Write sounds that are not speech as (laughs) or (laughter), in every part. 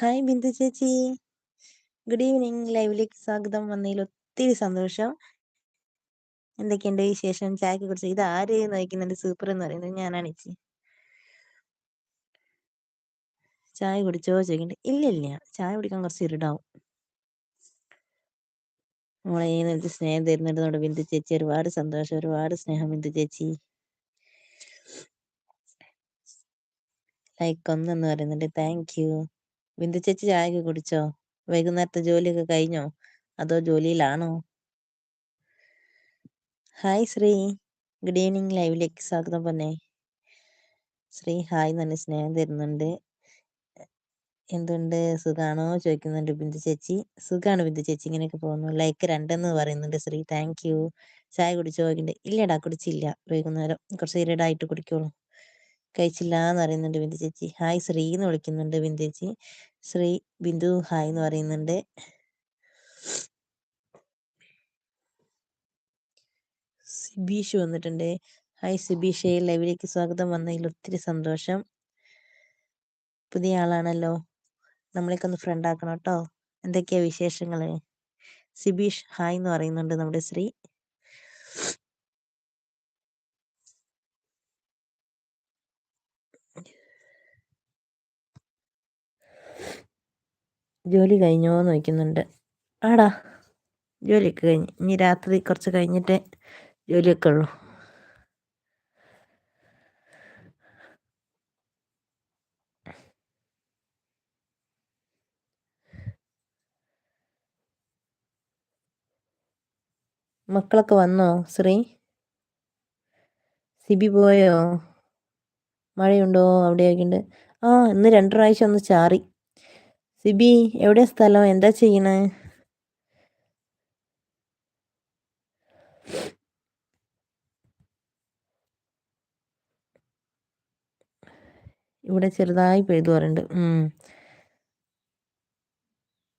Hi Bindu ചേച്ചി. Good evening ലൈവിലേക്ക് സ്വാഗതം. വന്നതിൽ ഒത്തിരി സന്തോഷം. എന്തൊക്കെയുണ്ട് വിശേഷം? ചായക്ക് കുറിച്ച് ഇത് ആര് നയിക്കുന്നുണ്ട് സൂപ്പർ എന്ന് പറയുന്നത് ഞാനാണ് ചേച്ചി. ചായ കുടിച്ചോ? ചോദിക്കണ്ട ഇല്ല ഇല്ല. ചായ കുടിക്കാൻ കുറച്ച് ഇരുടാവും. നമ്മളെ സ്നേഹം തരുന്നുണ്ട് നമ്മുടെ ബിന്ദു ചേച്ചി ഒരുപാട് സന്തോഷം. ഒരുപാട് സ്നേഹം ബിന്ദു ചേച്ചി. ലൈക്ക് ഒന്നെന്ന് പറയുന്നുണ്ട്. താങ്ക് യു ബിന്ദു ചേച്ചി ചായയൊക്കെ കുടിച്ചോ? വൈകുന്നേരത്തെ ജോലിയൊക്കെ കഴിഞ്ഞോ? അതോ ജോലിയിലാണോ? ഹായ് ശ്രീ. ഗുഡ് ഈവനിങ് ലൈവിലേക്ക് സ്വാഗതം പൊന്നെ. ശ്രീ ഹായ് നല്ല സ്നേഹം തരുന്നുണ്ട്. എന്തുണ്ട്? സുഖാണോ? ചോദിക്കുന്നുണ്ട് ബിന്ദു ചേച്ചി. സുഖാണ് ബിന്ദു ചേച്ചി ഇങ്ങനെയൊക്കെ പോകുന്നു. ലൈക്ക് രണ്ടെന്ന് പറയുന്നുണ്ട് ശ്രീ. Thank you. ചായ കുടിച്ചോ? ഇല്ലടാ കുടിച്ചില്ല. വൈകുന്നേരം കുറച്ച് ഇരടായിട്ട് കുടിക്കുള്ളൂ. കഴിച്ചില്ല എന്ന് പറയുന്നുണ്ട് ബിന്ദു ചേച്ചി. ഹായ് ശ്രീ എന്ന് വിളിക്കുന്നുണ്ട് ബിന്ദു ചേച്ചി. ശ്രീ ബിന്ദു ഹായ് എന്ന് പറയുന്നുണ്ട്. സിബീഷ് വന്നിട്ടുണ്ട്. ഹായ് സിബീഷ് ലൈവിലേക്ക് സ്വാഗതം. വന്നതിൽ ഒത്തിരി സന്തോഷം. പുതിയ ആളാണല്ലോ. നമ്മളേക്ക് ഒന്ന് ഫ്രണ്ട് ആക്കണം കേട്ടോ. എന്തൊക്കെയാ വിശേഷങ്ങൾ? സിബീഷ് ഹായ് എന്ന് പറയുന്നുണ്ട് നമ്മുടെ ശ്രീ. ജോലി കഴിഞ്ഞോ എന്ന് ആടാ ജോലിയൊക്കെ കഴിഞ്ഞ്. ഇനി രാത്രി കുറച്ച് കഴിഞ്ഞിട്ടേ ജോലിയൊക്കെ ഉള്ളൂ. മക്കളൊക്കെ വന്നോ? ശ്രീ? സിബി പോയോ? മഴയുണ്ടോ അവിടെയൊക്കെ ഉണ്ട്. ആ ഇന്ന് രണ്ടു പ്രാവശ്യം ഒന്ന് ചാറി. സിബി എവിടെ സ്ഥലം? എന്താ ചെയ്യണേ? ഇവിടെ ചെറുതായി പെയ്തു പറയുന്നുണ്ട്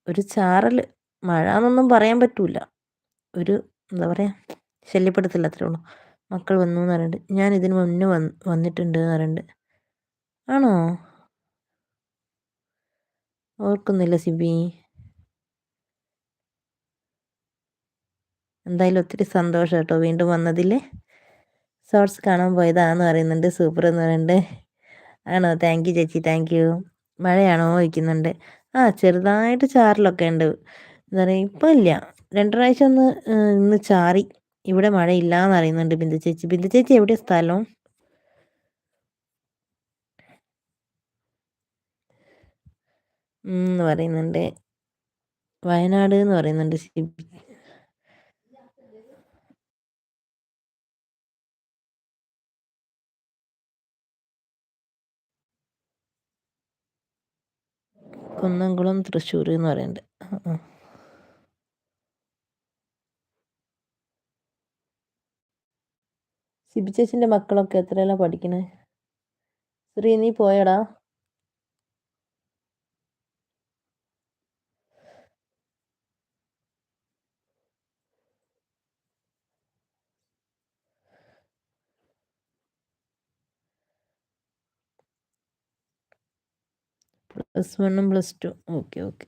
ഒരു ചാറൽ മഴ എന്നൊന്നും പറയാൻ പറ്റൂല. ഒരു എന്താ പറയാ ശല്യപ്പെടുത്തില്ല അത്രേ ഉള്ളൂ. മക്കൾ വന്നു എന്ന് പറയുന്നുണ്ട് ഞാൻ ഇതിന് മുന്നേ വന്നിട്ടുണ്ട് എന്ന് പറയുന്നുണ്ട് ആണോ? ഓർക്കുന്നില്ല സിബി എന്തായാലും ഒത്തിരി സന്തോഷം കേട്ടോ വീണ്ടും വന്നതിൽ ഷോർട്സ് കാണാൻ പോയതാന്ന് പറയുന്നുണ്ട് സൂപ്പർ എന്ന് പറയുന്നുണ്ട്. ആണോ? താങ്ക് യു ചേച്ചി താങ്ക് യു മഴയാണോ ചോദിക്കുന്നുണ്ട്. ആ ചെറുതായിട്ട് ചാറിലൊക്കെ ഉണ്ട്. എന്താ പറയുക ഇപ്പം ഇല്ല. രണ്ട് ഒന്ന് ഇന്ന് ചാറി. ഇവിടെ മഴയില്ല എന്ന് അറിയുന്നുണ്ട് ബിന്ദു ചേച്ചി. ബിന്ദു ചേച്ചി എവിടെയാണ് സ്ഥലം? എന്ന് പറയുന്നുണ്ട്. വയനാട് എന്ന് പറയുന്നുണ്ട് കുന്നംകുളം തൃശ്ശൂർ എന്ന് പറയുന്നുണ്ട് സിബി മക്കളൊക്കെ എത്രയല്ല പഠിക്കണേ? ശ്രീ നീ പോയടാ. പ്ലസ് വണ്ണും plus two okay okay.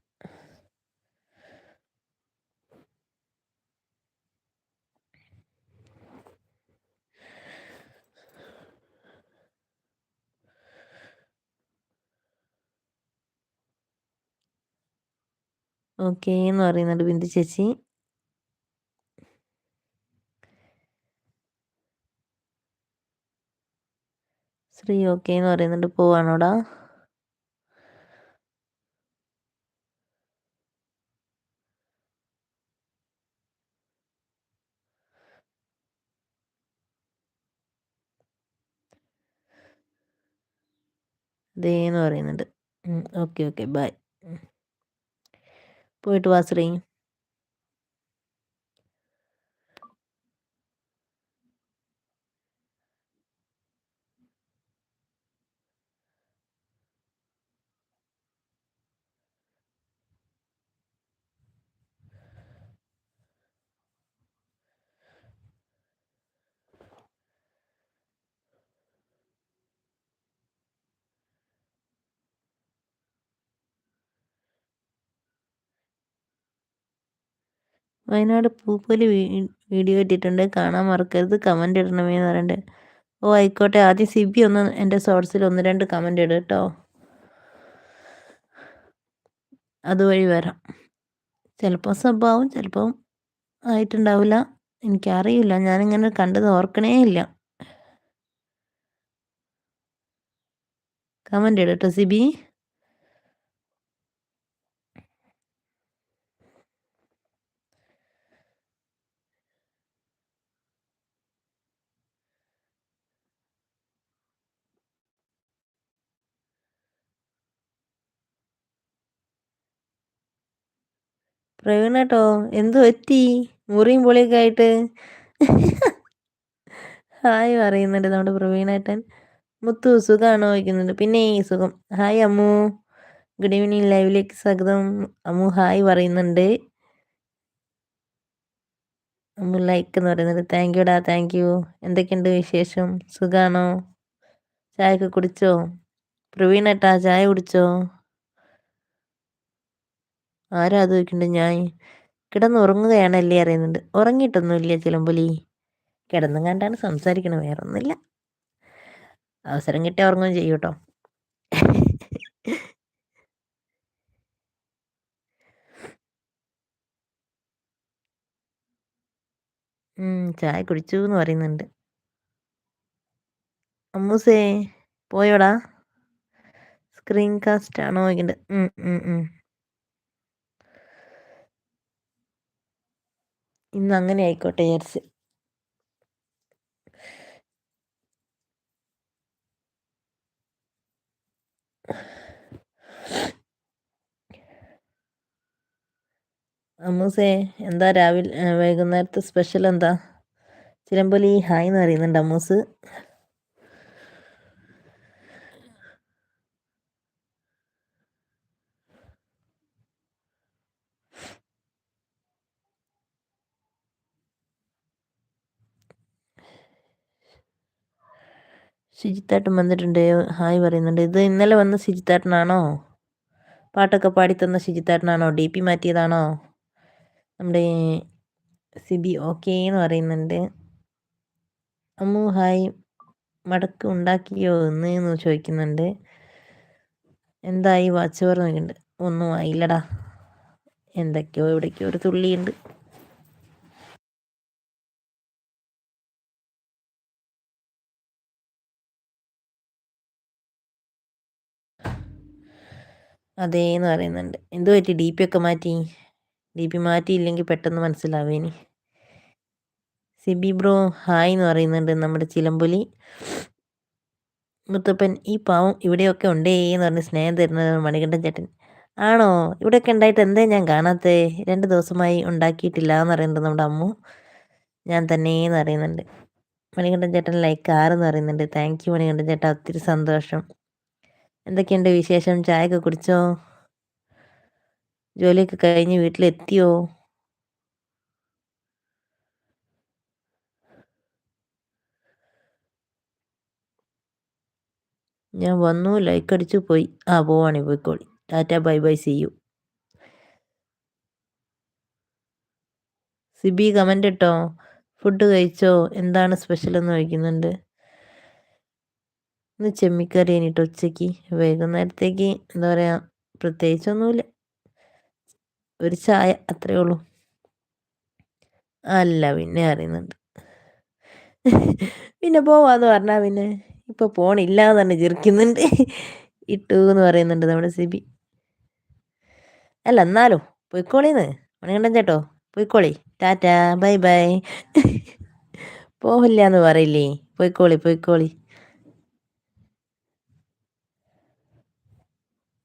Okay എന്ന് പറയുന്നുണ്ട് ബിന്ദു ചേച്ചി. ശ്രീ ഓക്കെ എന്ന് പറയുന്നുണ്ട്. പോവാണോടാ? എന്ന് പറയുന്നുണ്ട്. Okay okay bye. പോയിട്ട് വാ ശ്രീ. വയനാട് പൂപ്പൊലി വീഡിയോ ഇട്ടിട്ടുണ്ട്. കാണാൻ മറക്കരുത്. കമന്റ് ഇടണമേ എന്ന് പറയണ്ടേ ഓ ആയിക്കോട്ടെ. ആദ്യം സിബി ഒന്ന് എന്റെ ഷോർട്സിൽ ഒന്ന് രണ്ട് കമന്റ് ഇടും കേട്ടോ അതുവഴി വരാം. ചിലപ്പോൾ സ്വഭാവം ചിലപ്പോൾ ആയിട്ടുണ്ടാവില്ല. എനിക്കറിയില്ല. ഞാനിങ്ങനെ കണ്ടത് ഓർക്കണേ ഇല്ല. കമന്റ് ഇടട്ടോ സിബി. പ്രവീണേട്ടോ എന്തു പറ്റി? മുറിയും പൊളിയൊക്കെ ആയിട്ട്. ഹായ് പറയുന്നുണ്ട് നമ്മുടെ പ്രവീണേട്ടൻ. മുത്തു സുഖമാണോ വയ്ക്കുന്നുണ്ട് പിന്നെ സുഖം. ഹായ് അമ്മു. Good evening. ലൈവിലേക്ക് സ്വാഗതം. അമ്മു ഹായ് പറയുന്നുണ്ട്. അമ്മു ലൈക്ക് എന്ന് പറയുന്നുണ്ട്. താങ്ക് യുടാ താങ്ക് യു. എന്തൊക്കെയുണ്ട് വിശേഷം? സുഖാണോ? ചായ ഒക്കെ കുടിച്ചോ? പ്രവീണേട്ടാ ചായ കുടിച്ചോ? ആരാ അത് ചോദിക്കുന്നുണ്ട് ഞാൻ കിടന്നുറങ്ങുകയാണല്ലേ അറിയുന്നുണ്ട്. ഉറങ്ങിയിട്ടൊന്നുമില്ല ചിലമ്പൊലി. കിടന്നും കണ്ടാണ് സംസാരിക്കണം വേറെ ഒന്നുമില്ല അവസരം കിട്ടിയ ഉറങ്ങുകയും ചെയ്യും കേട്ടോ. ചായ കുടിച്ചു എന്ന് പറയുന്നുണ്ട്. അമ്മൂസേ പോയോടാ? സ്ക്രീൻ കാസ്റ്റ് ആണോ നോക്കണ്ട് ഇന്ന് അങ്ങനെ ആയിക്കോട്ടെ വിചാരിച്ച്. അമ്മൂസേ എന്താ രാവിലെ വൈകുന്നേരത്തെ സ്പെഷ്യൽ എന്താ? ചിലമ്പോലി ഹായ് എന്ന് പറയുന്നുണ്ട് അമ്മൂസ്. ശുചിത്താട്ടൻ വന്നിട്ടുണ്ട്. ഹായ് പറയുന്നുണ്ട്. ഇത് ഇന്നലെ വന്ന ശുചിത്താട്ടനാണോ പാട്ടൊക്കെ പാടിത്തന്ന ശുചിത്താട്ടനാണോ ഡി പി മാറ്റിയതാണോ? നമ്മുടെ സിബി ഓക്കേ എന്ന് പറയുന്നുണ്ട്. അമ്മു ഹായ്. മടക്ക് ഉണ്ടാക്കിയോ എന്ന് എന്ന് ചോദിക്കുന്നുണ്ട്. എന്തായി? വാച്ച് പറഞ്ഞിട്ടുണ്ട് ഒന്നും ആയില്ലടാ. എന്തൊക്കെയോ എവിടേക്കോ ഒരു തുള്ളിയുണ്ട്. അതേന്ന് പറയുന്നുണ്ട്. എന്ത് പറ്റി? ഡി പി ഒക്കെ മാറ്റി? ഡി പി മാറ്റിയില്ലെങ്കിൽ പെട്ടെന്ന് മനസ്സിലാവേനി. സിബി ബ്രോ ഹായ് എന്ന് പറയുന്നുണ്ട് നമ്മുടെ ചിലമ്പൊലി. മുത്തപ്പൻ ഈ പാവം ഇവിടെയൊക്കെ ഉണ്ടേ എന്ന് പറഞ്ഞ് സ്നേഹം തരുന്ന മണികണ്ഠൻ ചേട്ടൻ. ആണോ? ഇവിടെയൊക്കെ ഉണ്ടായിട്ട് എന്തേ ഞാൻ കാണാത്തേ? രണ്ട് ദിവസമായി ഉണ്ടാക്കിയിട്ടില്ല എന്ന് പറയുന്നത് നമ്മുടെ അമ്മു. ഞാൻ തന്നെ എന്ന് പറയുന്നുണ്ട്. മണികണ്ഠൻ ചേട്ടൻ ലൈക്ക് ആറെന്ന് പറയുന്നുണ്ട്. താങ്ക് യു മണികണ്ഠൻ ചേട്ടാ. ഒത്തിരി സന്തോഷം. എന്തൊക്കെയുണ്ട് വിശേഷം? ചായയൊക്കെ കുടിച്ചോ? ജോലിയൊക്കെ കഴിഞ്ഞ് വീട്ടിലെത്തിയോ? ഞാൻ വന്നു ലൈക്ക് അടിച്ചു പോയി. ആ പോവാണി പോയിക്കോളി. Tata bye bye see you. Sibi comment ഇട്ടോ? ഫുഡ് കഴിച്ചോ? എന്താണ് സ്പെഷ്യൽ എന്ന് ചോദിക്കുന്നുണ്ട്. ഇന്ന് ചെമ്മിക്കറി കഴിഞ്ഞിട്ട് ഉച്ചയ്ക്ക് വൈകുന്നേരത്തേക്ക് എന്താ പറയുക പ്രത്യേകിച്ചൊന്നുമില്ല ഒരു ചായ അത്രേ ഉള്ളൂ. അല്ല പിന്നെ അറിയുന്നുണ്ട്. പിന്നെ പോവാന്ന് പറഞ്ഞാൽ പിന്നെ ഇപ്പൊ പോണില്ല എന്ന് തന്നെ ചിരിക്കുന്നുണ്ട്. ഇട്ടു എന്ന് പറയുന്നുണ്ട് നമ്മുടെ സിബി. അല്ല എന്നാലോ പോയിക്കോളിന്ന്. മണികണ്ഠൻ ചേട്ടോ പോയിക്കോളി. Tata bye bye. പോവില്ല എന്ന് പറയില്ലേ? പോയിക്കോളി പോയിക്കോളി.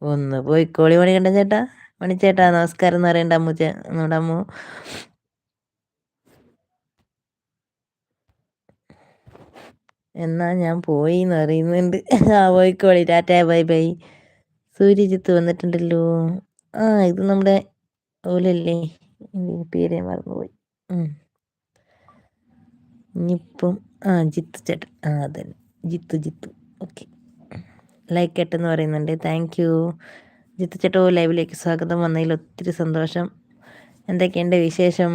ഒന്ന് പോയിക്കോളി മണികണ്ഠൻ ചേട്ടാ. മണിച്ചേട്ടാ നമസ്കാരം എന്ന് പറയണ്ട അമ്മു ചേ നമ്മുടെ അമ്മു. എന്നാ ഞാൻ പോയി എന്ന് പറയുന്നുണ്ട്. ആ പോയിക്കോളി ടാറ്റ ബൈ ബൈ. സൂര്യജിത്ത് വന്നിട്ടുണ്ടല്ലോ. ആ ഇത് നമ്മുടെ ഓലല്ലേ? പേര് മറന്നുപോയി. ഇനിയിപ്പം ആ ജിത്തു ചേട്ടൻ. ആ അതന്നെ. ജിത്തു ജിത്തു. ഓക്കെ. ലൈക്ക് എന്ന് പറയുന്നുണ്ട്. Thank U. ജിത്തു ചേട്ടോ ലൈവിലേക്ക് സ്വാഗതം. വന്നതിൽ ഒത്തിരി സന്തോഷം. എന്തൊക്കെയുണ്ട് വിശേഷം?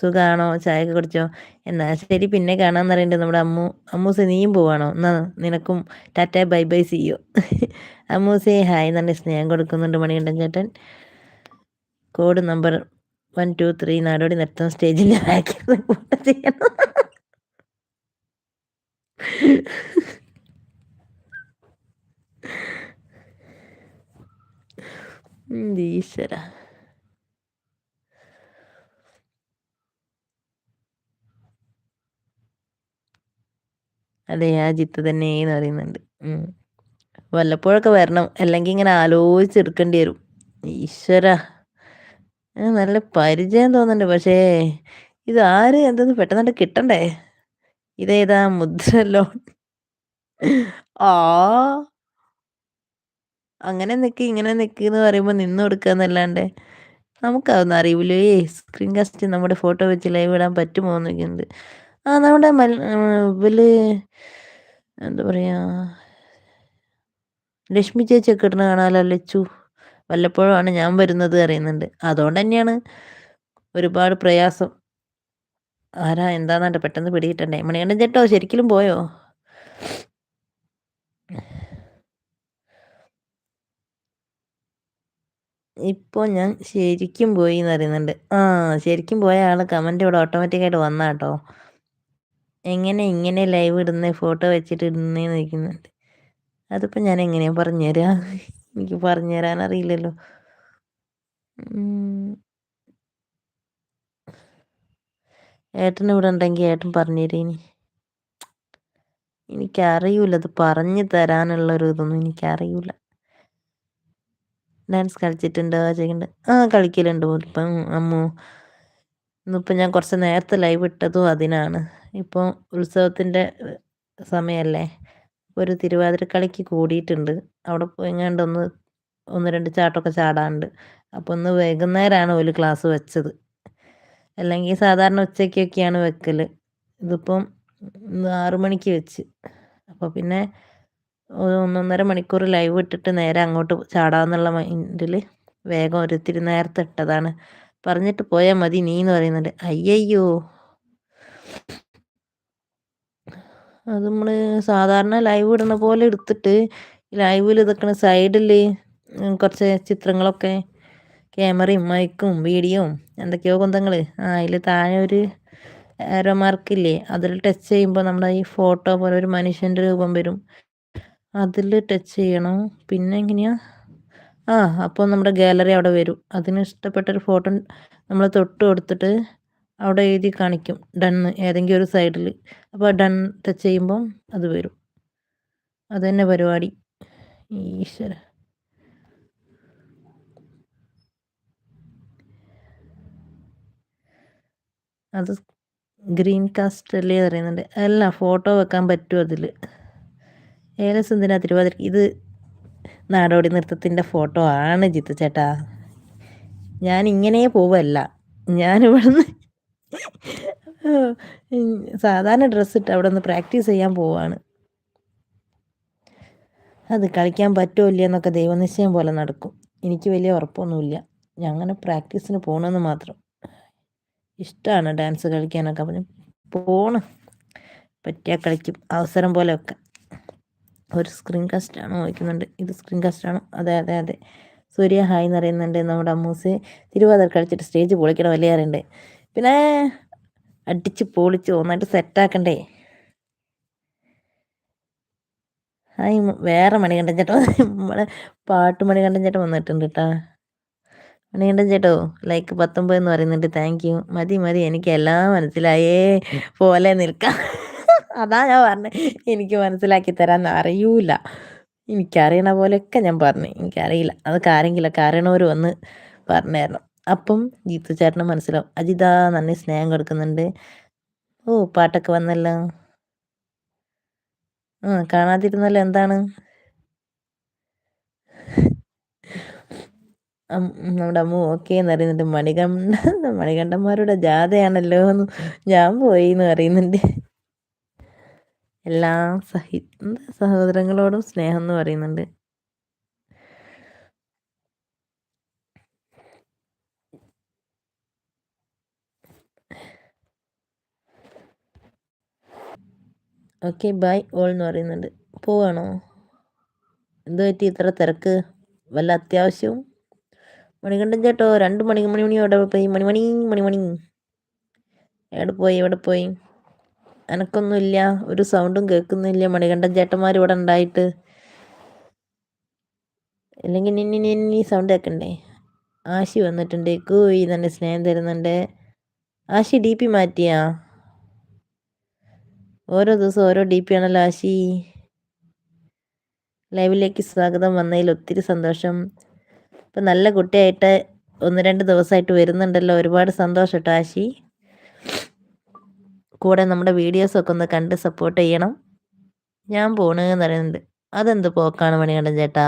സുഖാണോ? ചായയൊക്കെ കുടിച്ചോ? എന്നാ ശരി പിന്നെ കാണാന്ന് പറയുന്നുണ്ട് നമ്മുടെ അമ്മു. അമ്മൂസ് നീയും പോവാണോ? എന്നാ നിനക്കും ടാറ്റ ബൈ ബൈ സിയോ അമ്മൂസെ ഹായ് നല്ല സ്നേഹം കൊടുക്കുന്നുണ്ട് മണികണ്ഠൻ ചേട്ടൻ. Code number one two three നാടോടി നൃത്തം സ്റ്റേജിൽ ചെയ്യണം ഈശ്വര അതെ ആ ജിത്ത് തന്നെയെന്ന് പറയുന്നുണ്ട്. വല്ലപ്പോഴൊക്കെ വരണം. അല്ലെങ്കിൽ ഇങ്ങനെ ആലോചിച്ചെടുക്കേണ്ടി വരും. ഈശ്വര. നല്ല പരിചയം തോന്നുന്നുണ്ട്. പക്ഷേ ഇത് ആര്? എന്തെന്ന് പെട്ടെന്ന് കിട്ടണ്ടേ? ഇതേതാ മുദ്ര ലോൺ ആ. അങ്ങനെ നിക്ക് ഇങ്ങനെ നിക്ക് എന്ന് പറയുമ്പോൾ നിന്ന് കൊടുക്കുക എന്നല്ലാണ്ട് നമുക്കതൊന്നും അറിയില്ലോ ഏ സ്ക്രീൻ കാസ്റ്റ് നമ്മുടെ ഫോട്ടോ വെച്ച് ലൈവ് ഇടാൻ പറ്റുമോ എന്നൊക്കെയുണ്ട് ആ നമ്മുടെ മൽ ഇവൽ എന്താ പറയാ ലക്ഷ്മി ചേച്ചിയൊക്കെ ഇടുന്ന കാണാമല്ലോ ലച്ചു? വല്ലപ്പോഴുമാണ് ഞാൻ വരുന്നത് അറിയുന്നുണ്ട്. അതുകൊണ്ട് തന്നെയാണ് ഒരുപാട് പ്രയാസം. ആരാ എന്താന്നാണ്ട് പെട്ടെന്ന് പിടികിട്ടണ്ടേ? മണികണ്ഠൻ ചേട്ടോ ശരിക്കും പോയോ? ഇപ്പോൾ ഞാൻ ശരിക്കും പോയി എന്ന് അറിയുന്നുണ്ട് ആ ശരിക്കും പോയ ആൾ കമന്റ് ഇവിടെ ഓട്ടോമാറ്റിക്കായിട്ട് വന്ന കേട്ടോ എങ്ങനെ ഇങ്ങനെ ലൈവ് ഇടുന്ന ഫോട്ടോ വെച്ചിട്ട് ഇടുന്നേന്ന് ചോദിക്കുന്നുണ്ട്. അതിപ്പോൾ ഞാൻ എങ്ങനെയാ പറഞ്ഞുതരാ എനിക്ക് പറഞ്ഞു തരാൻ അറിയില്ലല്ലോ. ഏട്ടൻ ഇവിടെ ഉണ്ടെങ്കിൽ ഏട്ടൻ പറഞ്ഞു തരീനി. എനിക്കറിയൂല അത് പറഞ്ഞു തരാനുള്ള തരാനുള്ളൊരു ഇതൊന്നും എനിക്കറിയൂല. ഡാൻസ് കളിച്ചിട്ടുണ്ടോ ചോദിക്കുന്നുണ്ട് ആ കളിക്കലുണ്ട് ഇപ്പം അമ്മു. ഇന്നിപ്പോൾ ഞാൻ കുറച്ച് നേരത്തെ ലൈവ് ഇട്ടതും അതിനാണ്. ഇപ്പോൾ ഉത്സവത്തിന്റെ സമയമല്ലേ ഒരു തിരുവാതിര തിരുവാതിരക്കളിക്ക് കൂടിയിട്ടുണ്ട്. അവിടെ പോയിങ്ങാണ്ട് ഒന്ന് ഒന്ന് രണ്ട് ചാട്ടമൊക്കെ ചാടാനുണ്ട് അപ്പോൾ ഒന്ന് വൈകുന്നേരമാണ് ഒരു ക്ലാസ് വെച്ചത്. അല്ലെങ്കിൽ സാധാരണ ഉച്ചയ്ക്കൊക്കെയാണ് വെക്കൽ ഇതിപ്പം ആറു മണിക്ക് വെച്ച്. അപ്പോൾ പിന്നെ ഒന്നൊന്നര മണിക്കൂർ ലൈവ് ഇട്ടിട്ട് നേരെ അങ്ങോട്ട് ചാടാമെന്നുള്ള മൈൻഡിൽ വേഗം ഒരുത്തിരി നേരത്തെ ഇട്ടതാണ്. പറഞ്ഞിട്ട് പോയാൽ മതി നീ എന്ന് പറയുന്നുണ്ട്. അയ്യയ്യോ. അത് നമ്മൾ സാധാരണ ലൈവ് ഇടുന്ന പോലെ എടുത്തിട്ട് ലൈവിൽ ഇതൊക്കെ സൈഡിൽ കുറച്ച് ചിത്രങ്ങളൊക്കെ ക്യാമറയും മൈക്കും വീഡിയോയും എന്തൊക്കെയോ കുന്തങ്ങൾ ആ അതിൽ താഴെ ഒരു ആരോ മാർക്കില്ലേ അതിൽ ടച്ച് ചെയ്യുമ്പോൾ നമ്മുടെ ഈ ഫോട്ടോ പോലെ ഒരു മനുഷ്യന്റെ രൂപം വരും. അതിൽ ടച്ച് ചെയ്യണം. പിന്നെ എങ്ങനെയാ? ആ അപ്പോൾ നമ്മുടെ ഗാലറി അവിടെ വരും. അതിന് ഇഷ്ടപ്പെട്ടൊരു ഫോട്ടോ നമ്മൾ തൊട്ട് കൊടുത്തിട്ട് അവിടെ എഴുതി കാണിക്കും. ഡണ്ണ് ഏതെങ്കിലും ഒരു സൈഡിൽ അപ്പോൾ ഡൺ ടച്ച് ചെയ്യുമ്പം അത് വരും. അത് തന്നെ പരിപാടി. ഈശ്വര. അത് ഗ്രീൻ കാസ്റ്റ് അല്ലേ പറയുന്നുണ്ട്. അല്ല ഫോട്ടോ വെക്കാൻ പറ്റും അതിൽ ഏലസ് എന്തിനാ തിരുവാതിര ഇത് നാടോടി നൃത്തത്തിന്റെ ഫോട്ടോ ആണ് ജിത്തു ചേട്ടാ. ഞാൻ ഇങ്ങനെ പോവല്ല. ഞാൻ ഇവിടുന്ന് സാധാരണ ഡ്രസ്സ് ഇട്ട് അവിടെ നിന്ന് പ്രാക്ടീസ് ചെയ്യാൻ പോവാണ്. അത് കളിക്കാൻ പറ്റുമോ ഇല്ലയെന്നൊക്കെ ദൈവനിശ്ചയം പോലെ നടക്കും. എനിക്ക് വലിയ ഉറപ്പൊന്നുമില്ല. ഞാൻ അങ്ങനെ പ്രാക്ടീസിന് പോകണമെന്ന് മാത്രം. ഇഷ്ടമാണ് ഡാൻസ് കളിക്കാനൊക്കെ. അപ്പം പോണം. പറ്റിയാൽ കളിക്കും. അവസരം പോലെയൊക്കെ. ഒരു സ്ക്രീൻ കാസ്റ്റ് ആണോ ചോദിക്കുന്നുണ്ട് ഇത് സ്ക്രീൻ കാസ്റ്റ് ആണോ. അതെ അതെ അതെ. സൂര്യ ഹായ് എന്ന് പറയുന്നുണ്ട്. നമ്മുടെ അമ്മൂസ് തിരുവാതിര കളിച്ചിട്ട് സ്റ്റേജ് പൊളിക്കണം വലിയ പിന്നെ അടിച്ച് പൊളിച്ച് ഒന്നായിട്ട് സെറ്റാക്കണ്ടേ ഹായ് വേറെ മണികണ്ഠൻ ചേട്ടോ നമ്മളെ പാട്ട് മണികണ്ഠൻ ചേട്ടൻ വന്നിട്ടുണ്ട് കേട്ടാ മണികണ്ഠൻ ചേട്ടോ ലൈക്ക് പത്തൊമ്പത് എന്ന് പറയുന്നുണ്ട്. താങ്ക് യു മതി മതി. എനിക്ക് എല്ലാം മനസ്സിലായേ പോലെ നിൽക്കാം. അതാ ഞാൻ പറഞ്ഞത് എനിക്ക് മനസ്സിലാക്കി തരാൻ അറിയൂല. എനിക്കറിയണ പോലെയൊക്കെ ഞാൻ പറഞ്ഞു. എനിക്കറിയില്ല. അതൊക്കെ ആരെങ്കിലൊക്കെ അറിയണവർ വന്ന് പറഞ്ഞു അപ്പം ജീത്തു ചേട്ടന് മനസ്സിലാവും. അജിതാ നന്ദി സ്നേഹം കൊടുക്കുന്നുണ്ട്. ഓ പാട്ടൊക്കെ വന്നല്ലോ. ആ കാണാതിരുന്നല്ലോ എന്താണ്? നമ്മുടെ അമ്മ ഓക്കെ എന്ന് പറയുന്നുണ്ട്. മണികണ്ഠ മണികണ്ഠന്മാരുടെ ജാഥയാണല്ലോ എന്ന് ഞാൻ പോയി എന്ന് പറയുന്നുണ്ട്. എല്ലാ സഹി സഹോദരങ്ങളോടും സ്നേഹം എന്ന് പറയുന്നുണ്ട്. ഓക്കെ ബൈ ഓൾ എന്ന് പറയുന്നുണ്ട്. പോവാണോ? എന്ത് പറ്റി? ഇത്ര തിരക്ക്? വല്ല അത്യാവശ്യവും? മണികണ്ഠൻ ചേട്ടോ രണ്ട് മണി മണി മണി എവിടെ പോയി. മണിമണി മണിമണി. എവിടെ പോയി? എവിടെ പോയി? എനക്കൊന്നുമില്ല ഒരു സൗണ്ടും കേൾക്കുന്നില്ല മണികണ്ഠൻ ചേട്ടന്മാർ ഇവിടെ ഉണ്ടായിട്ട്. അല്ലെങ്കിൽ നിന്നി നിന്നി സൗണ്ട് കേൾക്കണ്ടേ? ആശി വന്നിട്ടുണ്ട് കൂയി തന്നെ സ്നേഹം തരുന്നുണ്ട്. ആശി ഡി പി മാറ്റിയാ? ഓരോ ദിവസം ഓരോ ഡി പി ആണല്ലോ ആശി. ലൈവിലേക്ക് സ്വാഗതം. വന്നതിൽ ഒത്തിരി സന്തോഷം. ഇപ്പം നല്ല കുട്ടിയായിട്ട് ഒന്ന് രണ്ട് ദിവസമായിട്ട് വരുന്നുണ്ടല്ലോ. ഒരുപാട് സന്തോഷം കേട്ടോ ആശി. കൂടെ നമ്മുടെ വീഡിയോസൊക്കെ ഒന്ന് കണ്ട് സപ്പോർട്ട് ചെയ്യണം. ഞാൻ പോണെന്ന് പറയുന്നുണ്ട്. അതെന്ത് പോക്കാണ് മണികണ്ഠൻ ചേട്ടാ?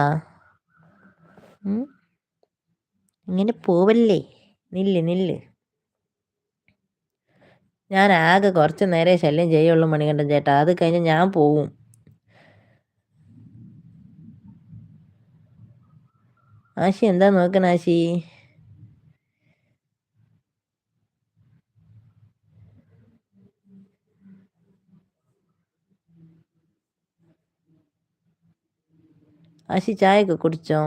ഇങ്ങനെ പോവല്ലേ? നില്ല് നില്ല്. ഞാൻ ആകെ കുറച്ച് നേരെ ശല്യം ചെയ്യുള്ളൂ മണികണ്ഠൻ ചേട്ടാ. അത് കഴിഞ്ഞ് ഞാൻ പോവും. ആശി എന്താ നോക്കണ ആശി ചായയൊക്കെ കുടിച്ചോ?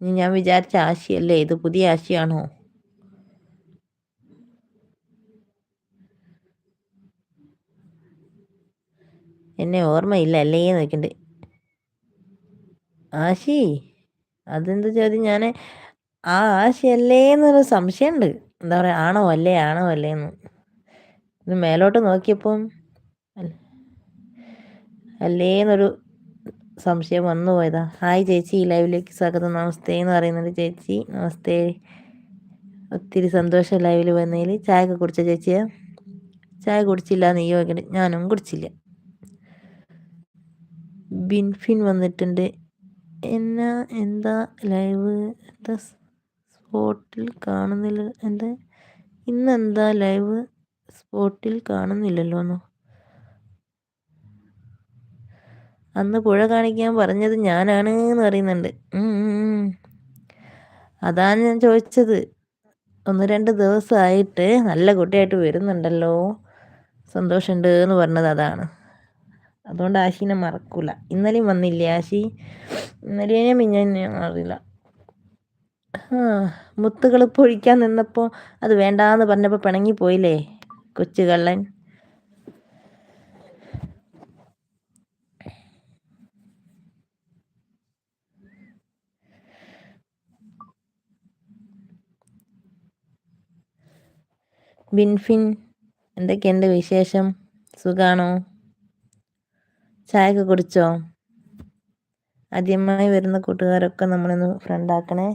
ഞാൻ വിചാരിച്ച ആശിയല്ലേ ഇത് പുതിയ ആശിയാണോ? എന്നെ ഓർമ്മയില്ല അല്ലേ നോക്കണ്ട് ആശി അതെന്ത് ചോദ്യം? ഞാൻ ആ ആശയല്ലേ എന്നൊരു സംശയമുണ്ട്. എന്താ പറയുക ആണോ അല്ലേ ആണോ അല്ലേ എന്ന്. ഇത് മേലോട്ട് നോക്കിയപ്പം അല്ലേന്നൊരു സംശയം വന്നു പോയതാ. ഹായ് ചേച്ചി ലൈവിലേക്ക് സ്വാഗതം. നമസ്തേ എന്ന് പറയുന്നത് ചേച്ചി. നമസ്തേ. ഒത്തിരി സന്തോഷം ലൈവിൽ വന്നതിൽ ചായ ഒക്കെ കുടിച്ച ചേച്ചിയാ? ചായ കുടിച്ചില്ല നീ ഞാനും കുടിച്ചില്ല. ബിൻഫിൻ വന്നിട്ടുണ്ട്. എന്നാ എന്താ ലൈവ്? എന്താ സ്പോട്ടിൽ കാണുന്നില്ല എന്താ? ഇന്നെന്താ ലൈവ്? സ്പോട്ടിൽ കാണുന്നില്ലല്ലോ എന്നോ അന്ന് പുഴ കാണിക്കാൻ പറഞ്ഞത് ഞാനാണ് എന്ന് പറയുന്നുണ്ട് അതാണ് ഞാൻ ചോദിച്ചത്. ഒന്ന് രണ്ട് ദിവസമായിട്ട് നല്ല കുട്ടിയായിട്ട് വരുന്നുണ്ടല്ലോ. സന്തോഷമുണ്ട് എന്ന് പറഞ്ഞത് അതാണ്. അതുകൊണ്ട് ആശീനെ മറക്കൂല. ഇന്നലെയും വന്നില്ലേ ആശി? ഇന്നലെയും പിന്നെ അറിയില്ല. മുത്തുകൾ പൊഴിക്കാൻ നിന്നപ്പോൾ അത് വേണ്ടാന്ന് പറഞ്ഞപ്പോൾ പിണങ്ങി പോയില്ലേ കൊച്ചു കള്ളൻ ബിൻഫിൻ എന്തൊക്കെയുണ്ട് വിശേഷം? സുഖാണോ? ചായയൊക്കെ കുടിച്ചോ? ആദ്യമായി വരുന്ന കൂട്ടുകാരൊക്കെ നമ്മളൊന്ന് ഫ്രണ്ടാക്കണേ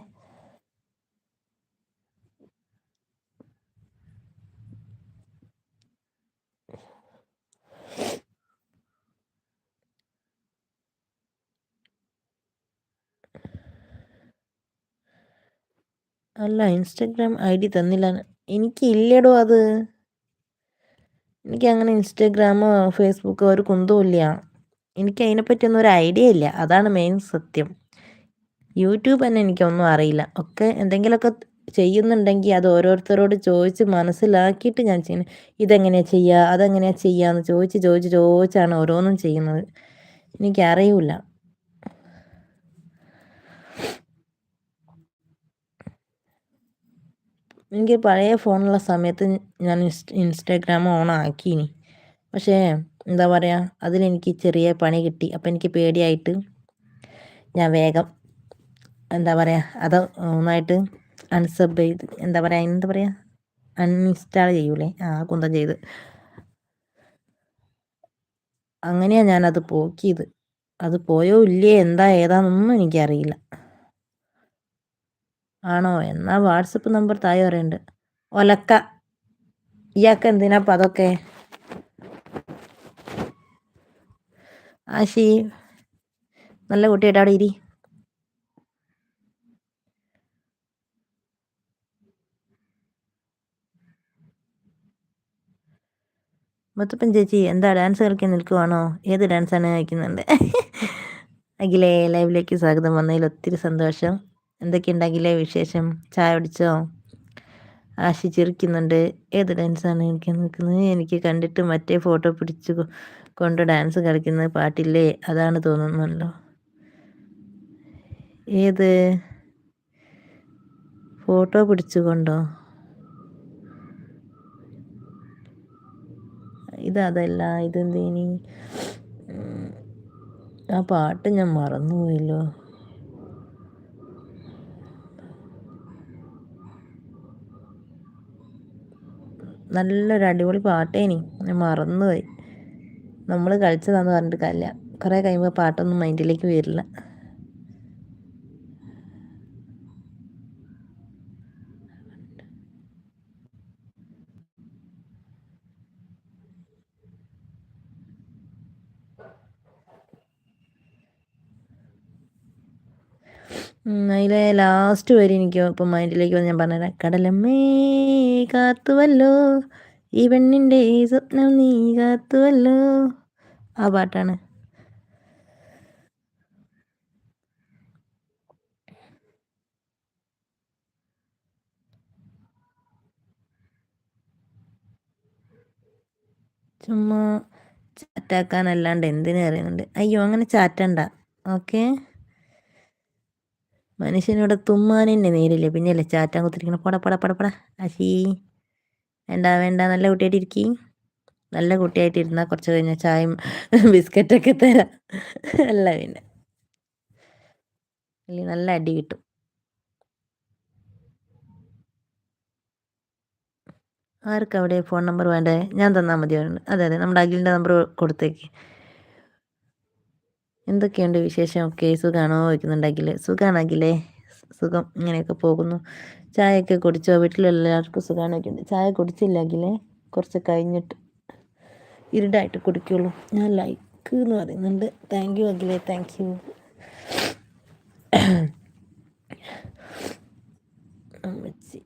അല്ല ഇൻസ്റ്റഗ്രാം ഐ ഡി തന്നില്ല എനിക്ക് ഇല്ലടോ അത്. എനിക്ക് അങ്ങനെ ഇൻസ്റ്റഗ്രാമോ ഫേസ്ബുക്കോ ഒരു കുന്തവും എനിക്ക് അതിനെപ്പറ്റിയൊന്നും ഒരു ഐഡിയ ഇല്ല. അതാണ് മെയിൻ സത്യം. യൂട്യൂബ് തന്നെ എനിക്കൊന്നും അറിയില്ല. ഒക്കെ എന്തെങ്കിലുമൊക്കെ ചെയ്യുന്നുണ്ടെങ്കിൽ അത് ഓരോരുത്തരോട് ചോദിച്ച് മനസ്സിലാക്കിയിട്ട് ഞാൻ ചെയ്യുന്നത് ഇതെങ്ങനെയാണ് ചെയ്യുക അതെങ്ങനെയാണ് ചെയ്യുക എന്ന് ചോദിച്ച് ചോദിച്ച് ചോദിച്ചാണ് ഓരോന്നും ചെയ്യുന്നത്. എനിക്കറിയില്ല. എനിക്ക് പഴയ ഫോണുള്ള സമയത്ത് ഞാൻ ഇൻസ്റ്റാഗ്രാം ഓൺ ആക്കീനി പക്ഷേ എന്താ പറയുക അതിലെനിക്ക് ചെറിയ പണി കിട്ടി. അപ്പം എനിക്ക് പേടിയായിട്ട് ഞാൻ വേഗം എന്താ പറയുക അത് ഒന്നായിട്ട് അൺസബ് ചെയ്ത് എന്താ പറയുക എന്താ പറയുക അൺഇൻസ്റ്റാൾ ചെയ്യൂലേ ആ കുന്തം ചെയ്ത്. അങ്ങനെയാണ് ഞാനത് പോക്കിയത്. അത് പോയോ ഇല്ലേ എന്താ ഏതാണെന്നൊന്നും എനിക്കറിയില്ല. ആണോ? എന്നാൽ വാട്സപ്പ് നമ്പർ താഴെ പറയുന്നുണ്ട് ഒലക്ക. ഇയാൾക്ക് എന്തിനാ അപ്പം അതൊക്കെ? ആശി നല്ല കുട്ടിയായിട്ട് അവിടെ ഇരി. മുത്തപ്പൻ ചേച്ചി എന്താ ഡാൻസ് കളിക്കാൻ നിൽക്കുവാണോ? ഏത് ഡാൻസാണ് കളിക്കുന്നുണ്ട്? അഖിലേ ലൈവിലേക്ക് സ്വാഗതം. വന്നതിൽ ഒത്തിരി സന്തോഷം. എന്തൊക്കെയുണ്ടെങ്കിലേ വിശേഷം? ചായ കുടിച്ചോ? ആശി ചിരിക്കുന്നുണ്ട്. ഏത് ഡാൻസാണ് എനിക്ക് നിൽക്കുന്നത്? എനിക്ക് കണ്ടിട്ട് മറ്റേ ഫോട്ടോ പിടിച്ചു കൊണ്ട് ഡാൻസ് കളിക്കുന്ന പാട്ടില്ലേ? അതാണ് തോന്നുന്നല്ലോ. ഏത്? ഫോട്ടോ പിടിച്ചുകൊണ്ടോ ഇതല്ല ഇതെന്തേനി ആ പാട്ട് ഞാൻ മറന്നുപോയല്ലോ. നല്ലൊരു അടിപൊളി പാട്ടേനി. ഞാൻ മറന്നുപോയി. നമ്മൾ കളിച്ചതാന്ന് പറഞ്ഞിട്ട് കാര്യമില്ല കുറേ കഴിയുമ്പോൾ പാട്ടൊന്നും മൈൻഡിലേക്ക് വരില്ല. അതിലെ ലാസ്റ്റ് വരി എനിക്ക് ഇപ്പം മൈൻഡിലേക്ക് വന്ന് ഞാൻ പറഞ്ഞുതരാം. കടലമ്മേ കാത്തുവല്ലോ. ഈ പെണ്ണിന്റെ സ്വപ്നം നീ കാത്തുവല്ലോ. ആ പാട്ടാണ്. ചുമ്മാ ചാറ്റാക്കാനല്ലാണ്ട് എന്തിനു അറിയുന്നുണ്ട്. അയ്യോ അങ്ങനെ ചാറ്റണ്ട ഓക്കെ മനുഷ്യനിവിടെ തുമ്മാൻ തന്നെ നേരില്ല. പിന്നെയല്ലേ ചാറ്റാൻ കുത്തിരിക്കണം. പട പട പട പട. അശീ. വേണ്ട വേണ്ട. നല്ല കുട്ടിയായിട്ട് ഇരിക്കി. നല്ല കുട്ടിയായിട്ട് ഇരുന്നാൽ കുറച്ച് കഴിഞ്ഞാൽ ചായയും (laughs) ബിസ്ക്കറ്റൊക്കെ തരാം. (laughs) അല്ല പിന്നെ. നല്ല അടി കിട്ടും. ആർക്കവിടെ ഫോൺ നമ്പർ വേണ്ടേ? ഞാൻ തന്നാൽ മതി അതെ അതെ. നമ്മുടെ അഖിലിന്റെ നമ്പർ കൊടുത്തേക്ക്. എന്തൊക്കെയുണ്ട് വിശേഷം? ഒക്കെ സുഖമാണോ വയ്ക്കുന്നുണ്ടെങ്കിൽ സുഖമാണെങ്കിലേ സുഖം ഇങ്ങനെയൊക്കെ പോകുന്നു. ചായയൊക്കെ കുടിച്ചോ? വീട്ടിലെല്ലാവർക്കും സുഖമാണ് വയ്ക്കുന്നത് ചായ കുടിച്ചില്ലെങ്കിലേ കുറച്ച് കഴിഞ്ഞിട്ട് ഇരുടായിട്ട് കുടിക്കുള്ളൂ. ഞാൻ ലൈക്ക് എന്ന് പറയുന്നുണ്ട്. താങ്ക് യു അഖിലേ താങ്ക് യു. അമ്മച്ചി.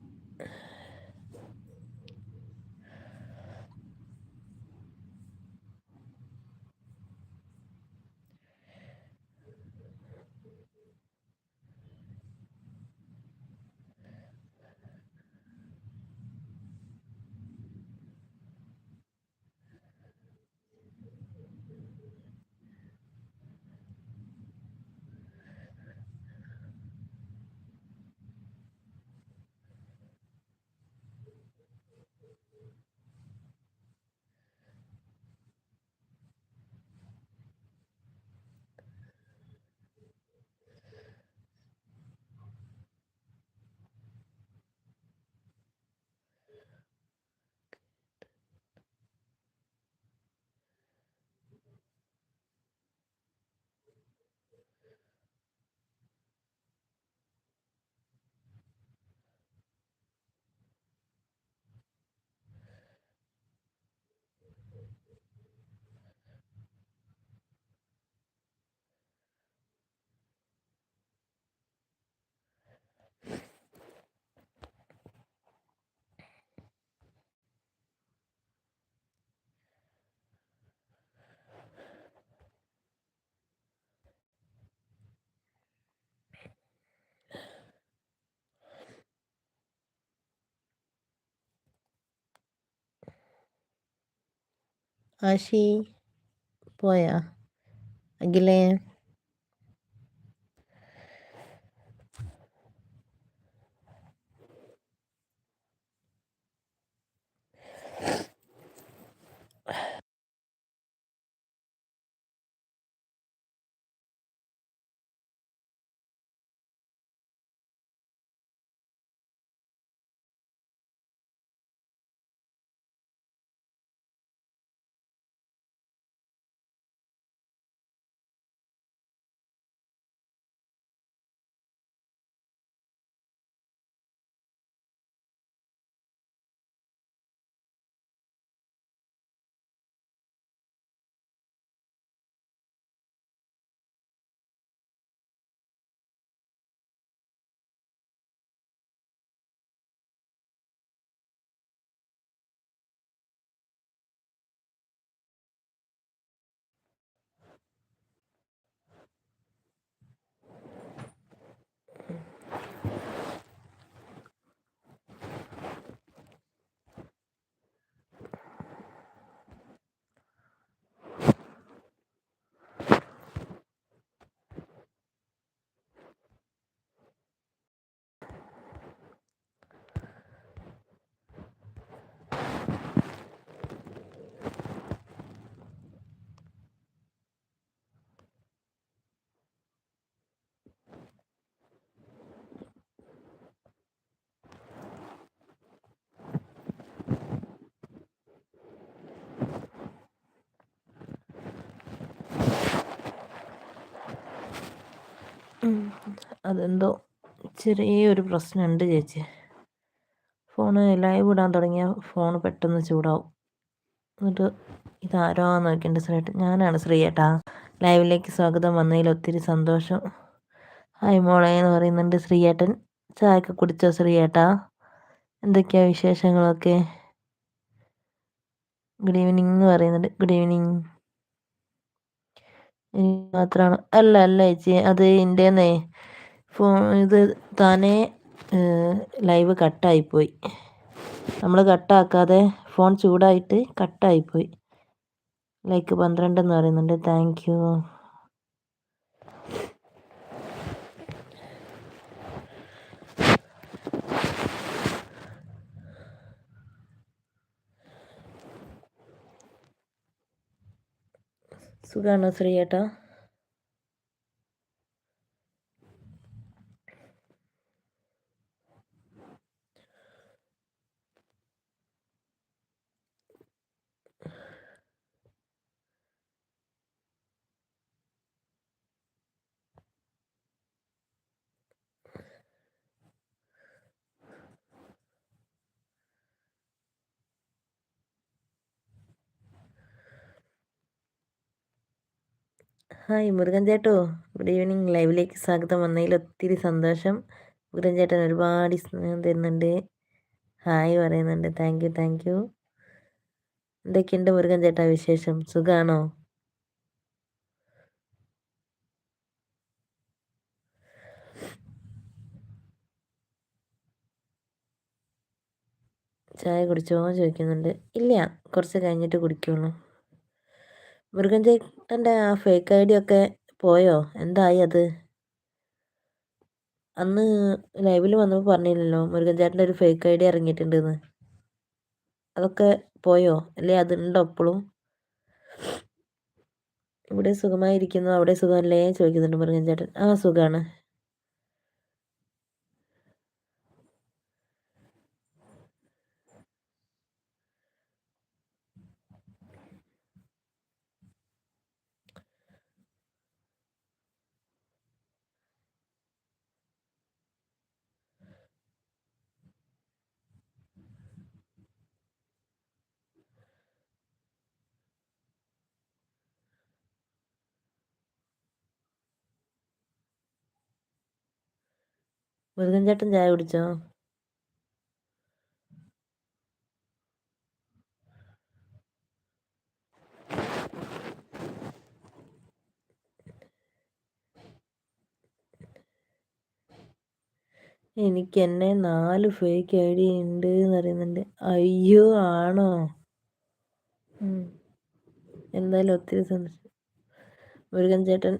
ആശി പോയാ അഖിലേ അതെന്തോ ചെറിയൊരു പ്രശ്നമുണ്ട് ചേച്ചി. ഫോണ് ലൈവ് ഇടാൻ തുടങ്ങിയ ഫോൺ പെട്ടെന്ന് ചൂടാവും. എന്നിട്ട് ഇതാരോ നോക്കേണ്ട ശ്രീയേട്ടൻ ഞാനാണ് ശ്രീയേട്ടാ. ലൈവിലേക്ക് സ്വാഗതം. വന്നതിൽ ഒത്തിരി സന്തോഷം. ഹായ് മോളെ എന്ന് പറയുന്നുണ്ട് ശ്രീയേട്ടൻ. ചായയൊക്കെ കുടിച്ചോ ശ്രീയേട്ടാ? എന്തൊക്കെയാ വിശേഷങ്ങളൊക്കെ? ഗുഡ് ഈവനിങ് എന്ന് പറയുന്നുണ്ട്. ഗുഡ് ഈവനിങ് മാത്രമാണ്. അല്ല അല്ല ചേച്ചി അത് എന്റെന്നേ ഫോൺ ഇത് താനേ ലൈവ് കട്ടായിപ്പോയി. നമ്മൾ കട്ടാക്കാതെ ഫോൺ ചൂടായിട്ട് കട്ടായിപ്പോയി. ലൈക്ക് പന്ത്രണ്ട് എന്ന് പറയുന്നുണ്ട്. Thank you. സുഖാണോ ശ്രീ ശ്രീയേട്ടാ? ഹായ് മുരുകൻ ചേട്ടോ. Good evening. ലൈവിലേക്ക് സ്വാഗതം. വന്നതിൽ ഒത്തിരി സന്തോഷം. മുരുകൻ ചേട്ടൻ ഒരുപാട് സ്നേഹം തരുന്നുണ്ട്. ഹായ് പറയുന്നുണ്ട്. Thank you thank you. എന്തൊക്കെയുണ്ട് മുരുകൻ ചേട്ടാ വിശേഷം? സുഖാണോ? ചായ കുടിച്ചോ? ചോദിക്കുന്നുണ്ട്. ഇല്ല കുറച്ച് കഴിഞ്ഞിട്ട് കുടിക്കുള്ളൂ. മുരുകൻ ആ ഫേക്ക് ഐ ഡി ഒക്കെ പോയോ? എന്തായി അത്? അന്ന് ലൈവിൽ വന്നപ്പോൾ പറഞ്ഞില്ലല്ലോ മുരുകൻ ഒരു ഫേക്ക് ഐ ഡി ഇറങ്ങിയിട്ടുണ്ടെന്ന്. അതൊക്കെ പോയോ? അല്ലേ അതുണ്ടോ അപ്പോഴും ഇവിടെ സുഖമായിരിക്കുന്നു അവിടെ സുഖമല്ലേ? ചോദിക്കുന്നുണ്ട് മുരുകൻ ചേട്ടൻ ആ സുഖമാണ് മുരുകൻ ചേട്ടൻ ചായ കുടിച്ചോ? എനിക്ക് എന്നെ നാല് ഫേക്ക് ഐ ഡി ഉണ്ട് എന്ന് പറയുന്നുണ്ട്. അയ്യോ ആണോ? എന്തായാലും ഒത്തിരി സന്തോഷം. മുരുകൻ ചേട്ടൻ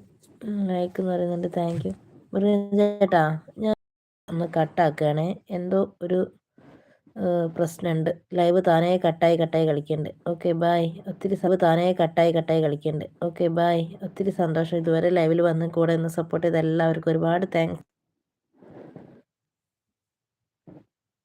ലൈക്ക് എന്ന് പറയുന്നുണ്ട്. താങ്ക് യു മുരുകൻ ചേട്ടാ ഞാൻ ഒന്ന് കട്ടാക്കുകയാണ് എന്തോ ഒരു പ്രശ്നമുണ്ട് ലൈവ് താനേ കട്ടായി കട്ടായി കളിക്കുന്നുണ്ട് ഓക്കെ ബായ് ഒത്തിരി സബ് താനേ കട്ടായി കട്ടായി കളിക്കുന്നുണ്ട് ഓക്കെ ബായ് ഒത്തിരി സന്തോഷം ഇതുവരെ ലൈവിൽ വന്ന് കൂടെ ഒന്ന് സപ്പോർട്ട് ചെയ്ത എല്ലാവർക്കും ഒരുപാട് താങ്ക്സ്